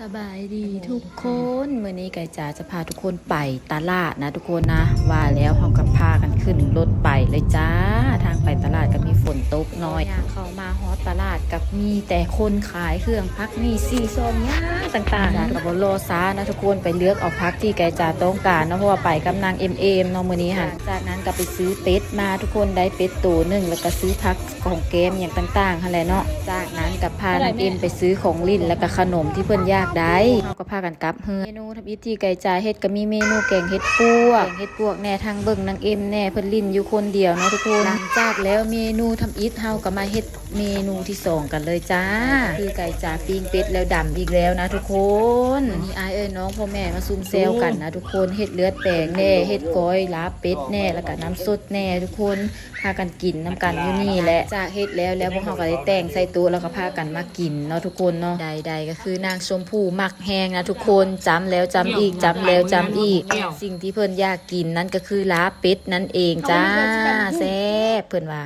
สบายดีทุกคนเมื่อนี้ไก่จ๋าจะพาทุกคนไปตลาดนะทุกคนนะ ว่าแล้วเราก็พากันขึ้นรถไปเลยจ้า ทางไปตลาดก็มีฝนตกน้อยอย่างเข้ามาฮอต ตลาดกับมีแต่คนขายเครื่องพักมีซีซอนย่างต่างๆกับบโลซานะทุกคนไปเลือกเอาพักที่ไก่จ๋าต้องการนะเพราะว่าไปกับนางเอ็มเอ็มเนาะมื่อนี้ค่ะจากนั้นก็ไปซื้อเป็ดมาทุกคนได้เป็ดตัวหนึ่งแล้วก็ซื้อพักของเกมอย่างต่างๆอะไรเนาะจากนั้นกับพานางเอ็มไปซื้อของลิ้นแล้วก็ขนมที่เพิ่นอยากได้เราก็พากันกลับเฮือนเมนูทำอิธีไก่จ่าเฮ็ดก็มีเมนูแกงเฮ็ดปวกแกงเฮ็ดปวกแน่ทางเบิ่งนางเอ็มแน่เพิ่นลิ้นอยู่คนเดียวเนาะทุกคนหลังจากแล้วเมนูทำอิฐเฮาก็มาเฮ็ดเมนูที่สองกันเลยจ้า คือไก่จ่าปิ้งเป็ดแล้วดำอีกแล้วนะทุกคนวันนี้อายเอ้ยน้องพ่อแม่มาซุ่มเซลกันนะทุกคนเฮ็ดเลือดแปลงแน่เฮ็ดก้อยลาบเป็ดแน่แล้วก็น้ำสดแน่ทุกคนพากันกินน้ำกันอยู่นี่แหละจากเฮ็ดแล้วแล้วพวกเขาก็ได้แต่งใส่ตู้แล้วก็พากันมากินเนาะทุกคนเนาะใดๆก็คือนางชมพู่มักแหงนะทุกคนจำแล้วจำอีกจำแล้วจำอีก สิ่งที่เพิ่นอยากกินนั่นก็คือลาบเป็ดนั่นเองจ้าแซ่บเพิ่นว่า